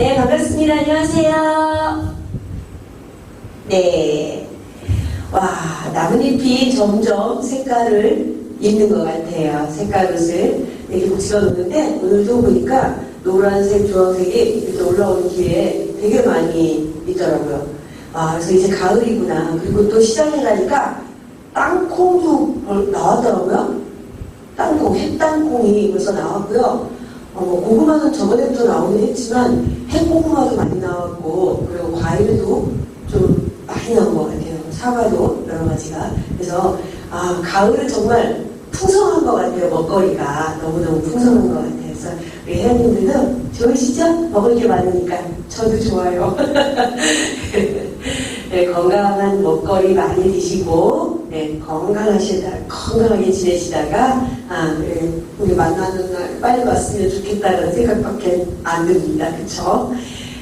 네, 반갑습니다. 안녕하세요. 네. 와, 나뭇잎이 점점 색깔을 입는 것 같아요. 색깔 옷을 이렇게 붙여 놓는데 오늘도 보니까 노란색, 주황색이 이렇게 올라오는 길에 되게 많이 있더라고요. 아, 그래서 이제 가을이구나. 그리고 또 시장에 가니까 땅콩도 벌- 나왔더라고요. 땅콩, 햇땅콩이 벌써 나왔고요. 어, 고구마는 저번에도 나오긴 했지만 핵고구마도 많이 나왔고 그리고 과일도 좀 많이 나온 것 같아요. 사과도 여러 가지가. 그래서 아 가을은 정말 풍성한 것 같아요. 먹거리가 너무너무 풍성한 것 같아요. 그래서 우리 회원님들도 좋으시죠? 먹을 게 많으니까 저도 좋아요. 네, 건강한 먹거리 많이 드시고 네, 건강하시다 건강하게 지내시다가 아, 네, 우리 만나는 날 빨리 왔으면 좋겠다는 생각밖에 안 듭니다. 그쵸?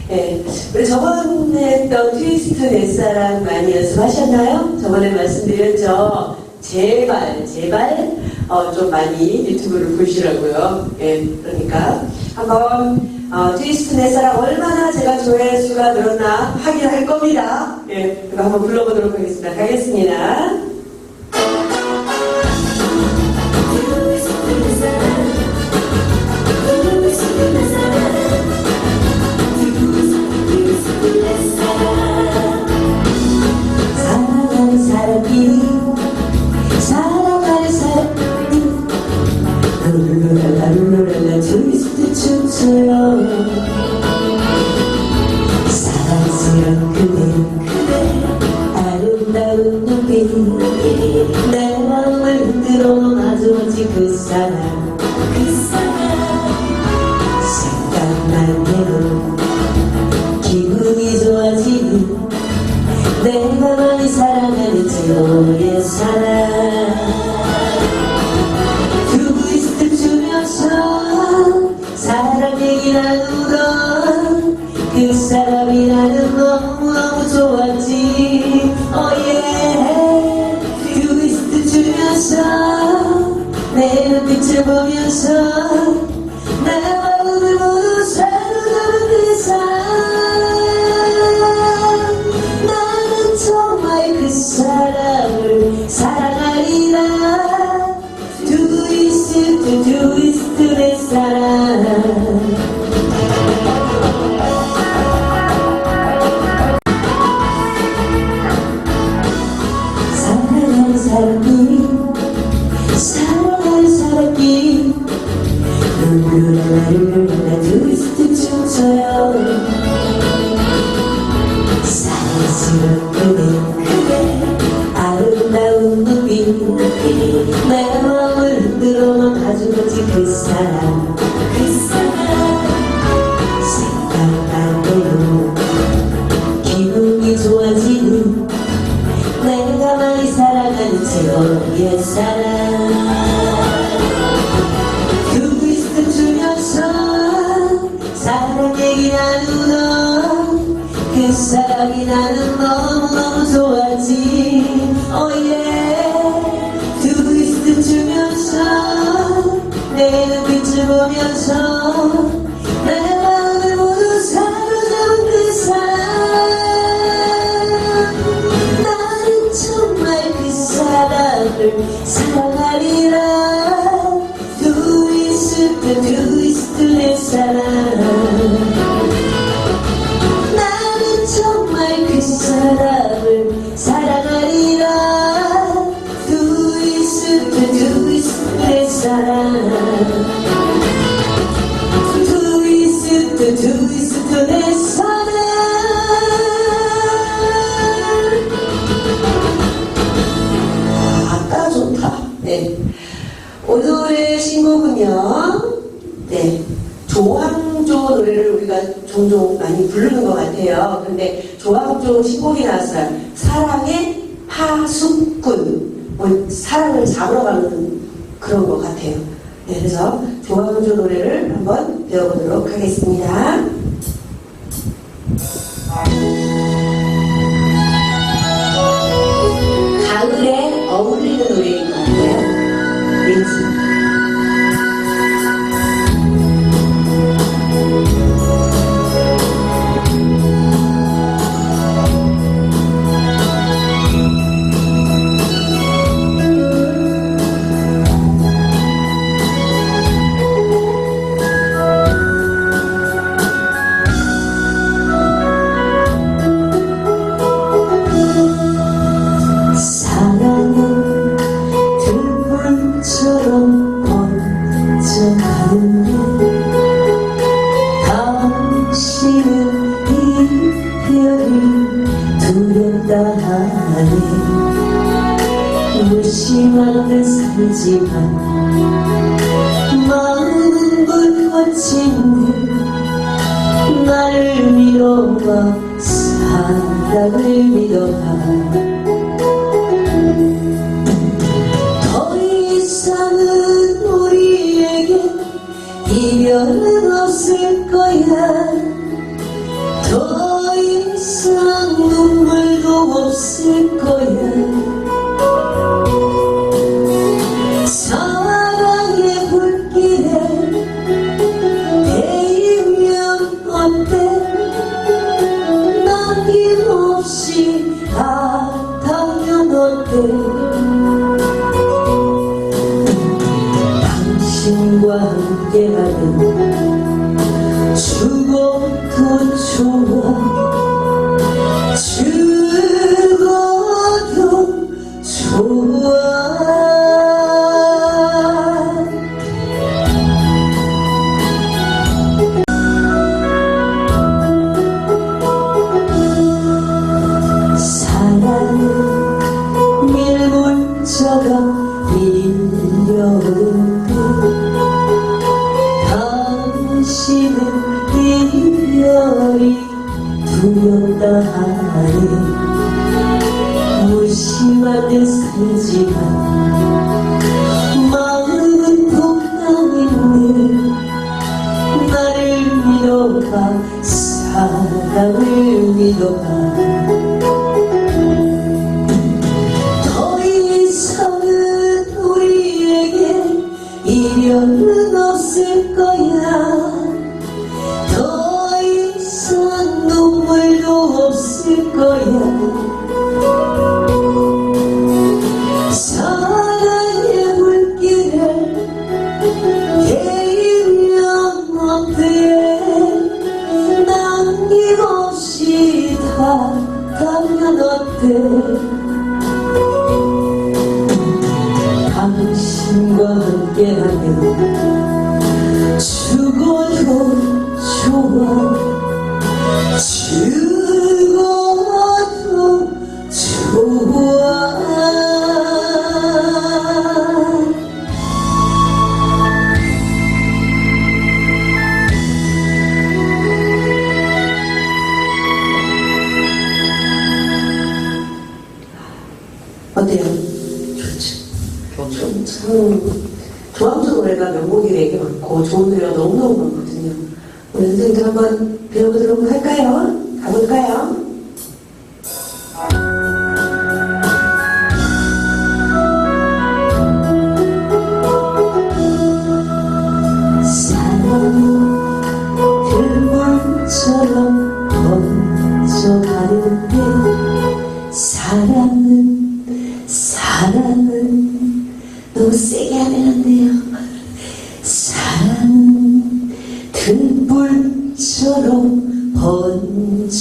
네, 우리 저번에 했던 트위스트 넷사랑 많이 연습하셨나요? 저번에 말씀드렸죠. 제발, 제발, 어, 좀 많이 유튜브를 보시라고요. 예, 그러니까 한번 어, 트위스트 넷사랑 얼마나 제가 조회수가 늘었나 확인할 겁니다. 예, 그럼 한번 불러보도록 하겠습니다. 가겠습니다. 내 조항조 신곡이 나왔어요. 사랑의 파수꾼. 뭐 사랑을 잡으러 가는 그런 것 같아요. 네, 그래서 조항조 노래를 한번 배워보도록 하겠습니다. 가을에 어울리는 노래인 것 같아요. 왠지.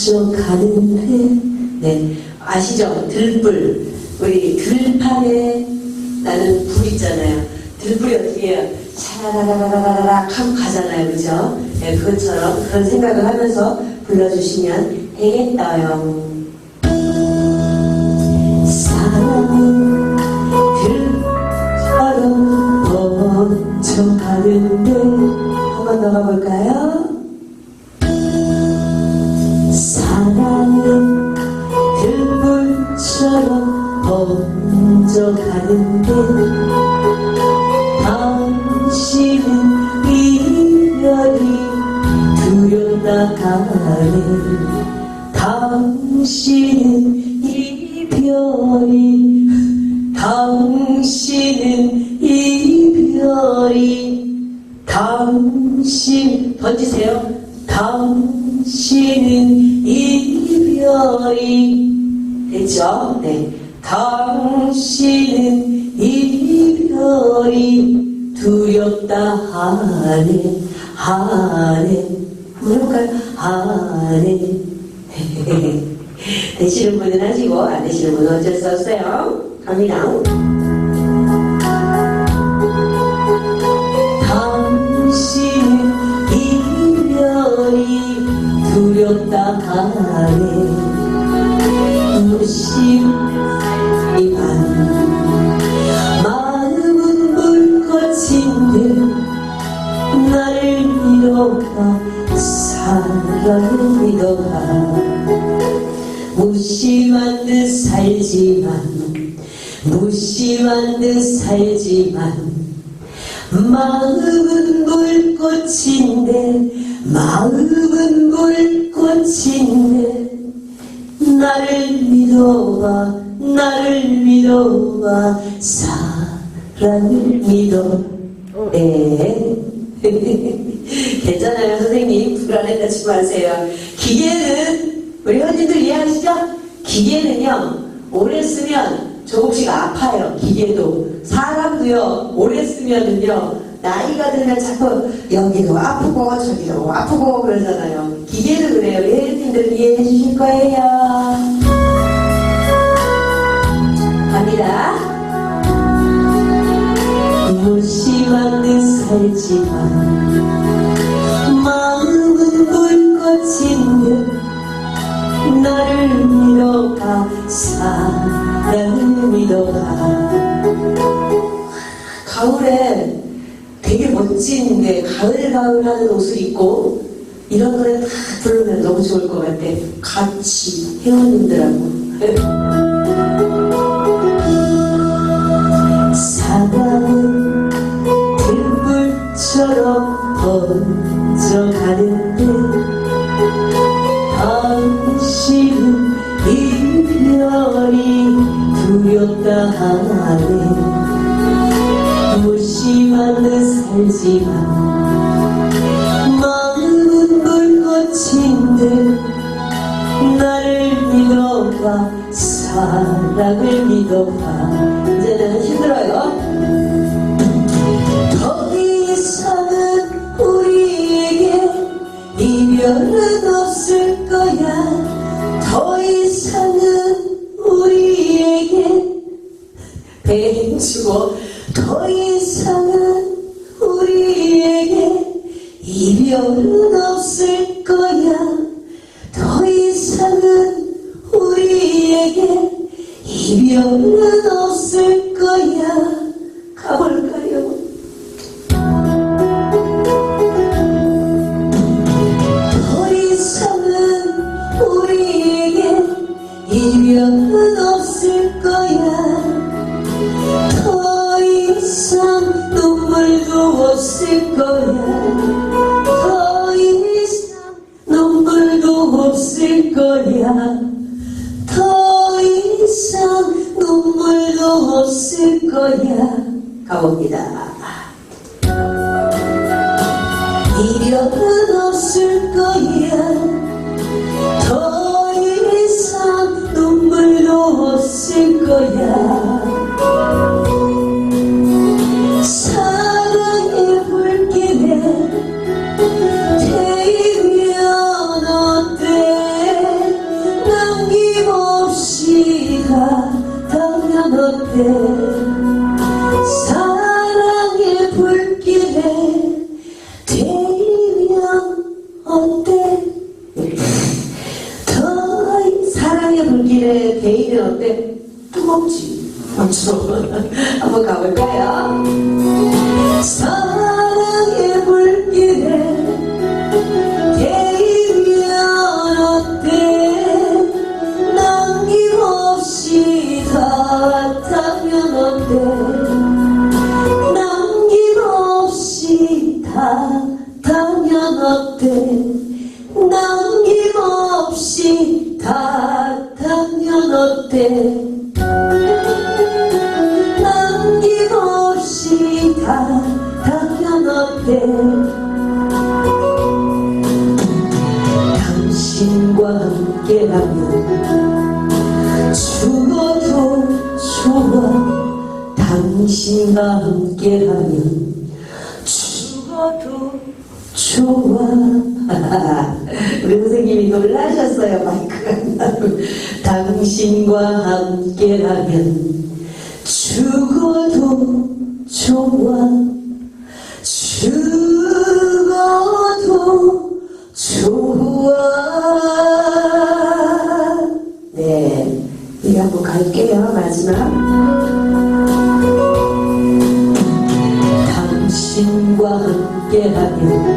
맞춰가는 해. 네. 아시죠? 들불. 우리 들판에 나는 불 있잖아요. 들불이 어떻게 해요? 샤라라라라라락 하고 가잖아요. 그죠? 네, 그것처럼 그런 생각을 하면서 불러주시면 되겠다요. 이별이 됐죠? 네. 당신은 이별이 두렵다 하네 하네 물어볼까요? 하네 되시는 분은 하시고 안 되시는 분은 어쩔 수 없어요 갑니다 당신은 이별이 하네 무심이만. 마음은 물꽃인데 나를 믿어가 사랑을 믿어가. 무심한 듯 살지만 무심한 듯 살지만 마음은 물꽃인데 마음은 물꽃인데 나를 믿어봐 나를 믿어봐 사랑을 믿어. 네 괜찮아요 선생님. 불안해하지 마세요. 기계는 우리 현진들 이해하시죠? 기계는요 오래 쓰면 조금씩 아파요 기계도. 사람 도요 오래 쓰면은요 나이가 들면 자꾸 여기도 아프고 저기도 아프고 그러잖아요. 기계도 그래요. 혜진들 이해해 주실 거예요. 갑니다. 무심한 듯 살지만 마음은 불꽃인데 나를 믿어가 사랑을 믿어가 가을에 되게 멋진데 가을 가을 하는 옷을 입고 이런 노래 다 부르면 너무 좋을 것 같아. 같이 회원님들하고. 사랑은 들불처럼 번져가는데 당신은 이별이 두렵다 하네 듯 살지만 마음은 불꽃인데 나를 믿어봐 사랑을 믿어봐. 이제는 힘들어요. 더 이상은 우리에게 이별은 없을 거야. 더 이상은 우리에게. 배주고 더 이상 별은 없을 거야. 더 이상은 우리에게 이별은 없을 거야. 가볼까요? 더 이상은 우리에게 이별은 없을 거야. 더 이상 눈물도 없을 거야 거야? 가봅니다. 이별은 없을 거야? 더 이상 눈물도 없을 거야 가 어때? 남김없이 닿다면 어때? 남김없이 닿다면 어때? 당신과 함께라면 죽어도 좋아 당신과 함께라면 잘랐어요 마이크가 당신과 함께라면 죽어도 좋아. 죽어도 좋아. 네 이거 한번 갈게요 마지막. 당신과 함께라면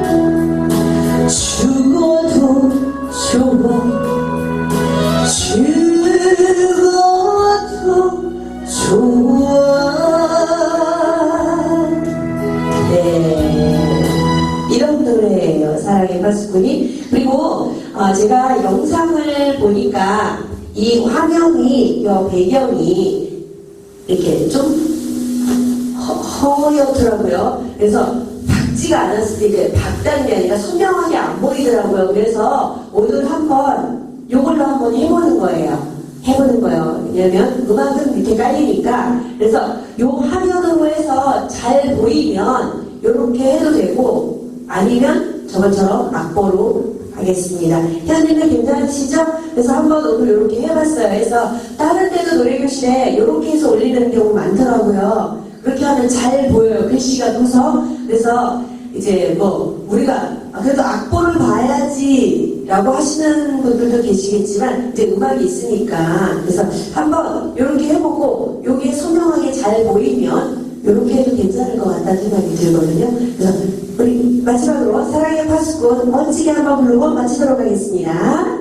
어, 제가 영상을 보니까 이 화면이 이 배경이 이렇게 좀 허, 허옇더라고요. 그래서 밝지가 않았을 때 밝다는 게 아니라 선명하게 안 보이더라고요. 그래서 오늘 한번 요걸로 한번 해보는 거예요. 해보는 거예요. 왜냐면 음악은 이렇게 깔리니까. 그래서 요 화면으로 해서 잘 보이면 요렇게 해도 되고 아니면 저번처럼 악보로 하겠습니다. 현님은 괜찮으시죠? 그래서 한번 오늘 이렇게 해봤어요. 그래서 다른 데도 노래교실에 이렇게 해서 올리는 경우 많더라고요. 그렇게 하면 잘 보여요. 글씨가 커서. 그래서 이제 뭐 우리가 아, 그래도 악보를 봐야지 라고 하시는 분들도 계시겠지만 이제 음악이 있으니까 그래서 한번 이렇게 해보고 여기에 선명하게 잘 보이면 이렇게 해도 괜찮을 것 같다는 생각이 들거든요. 그래서 우리 마지막으로 사랑의 파수꾼 멋지게 한번 부르고 마치도록 하겠습니다.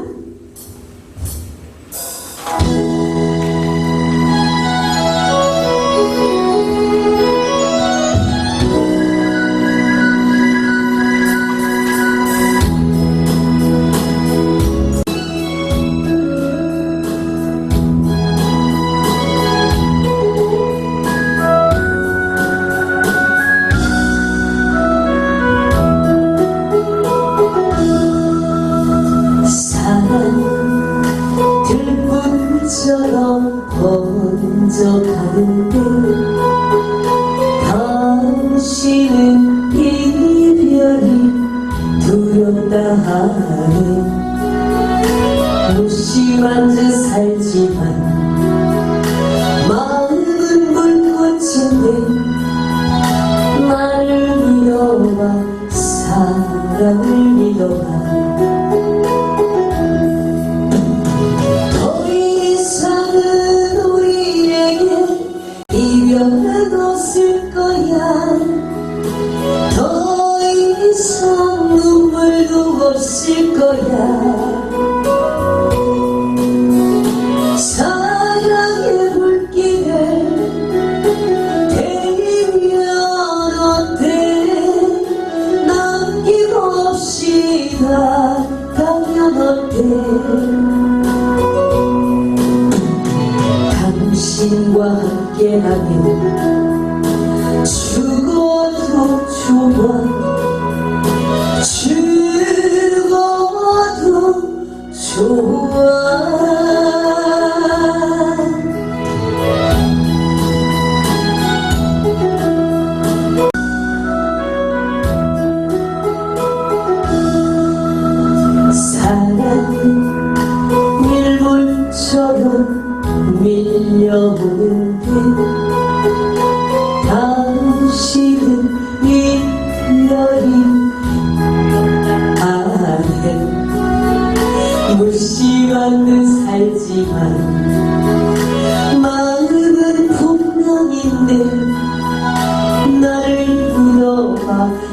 좋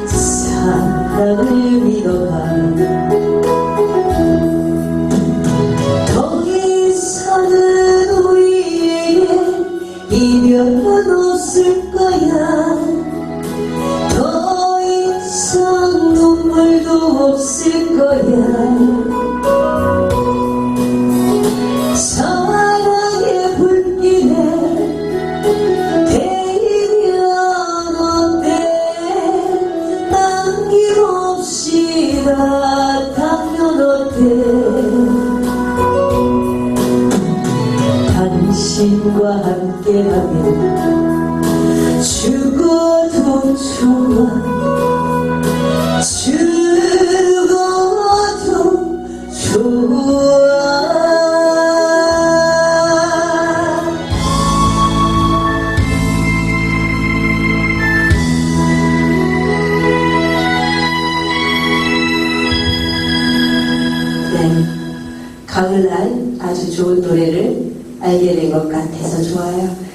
사랑을 하면 죽어도 좋아 죽어도 좋아 네, 가을날 아주 좋은 노래를 알게 된 것 같아서 좋아요.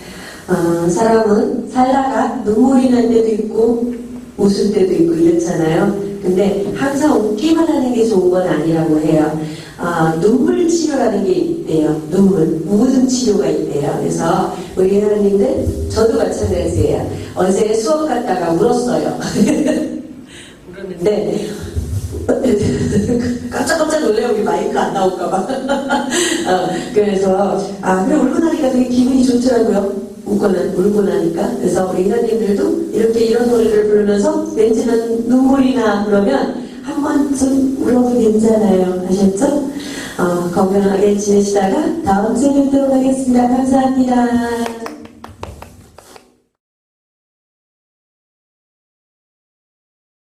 눈물이 날 때도 있고 웃을 때도 있고 이렇잖아요. 근데 항상 웃기만 하는 게 좋은 건 아니라고 해요. 아, 눈물 치료라는 게 있대요. 눈물, 웃음 치료가 있대요. 그래서 우리 하나님들, 저도 마찬가지예요. 어제 수업 갔다가 울었어요. 울었는데 깜짝깜짝 놀래요. 우리 마이크 안 나올까봐. 어, 그래서, 아, 그래, 울고 나니까 되게 기분이 좋더라고요. 웃고, 나, 울고 나니까. 그래서 우리 인사님들도 이렇게 이런 노래를 부르면서 왠지 는 눈물이 나 그러면 한 번쯤 울어도 괜찮아요. 아셨죠? 어, 건강하게 지내시다가 다음 주에 뵙도록 하겠습니다. 감사합니다.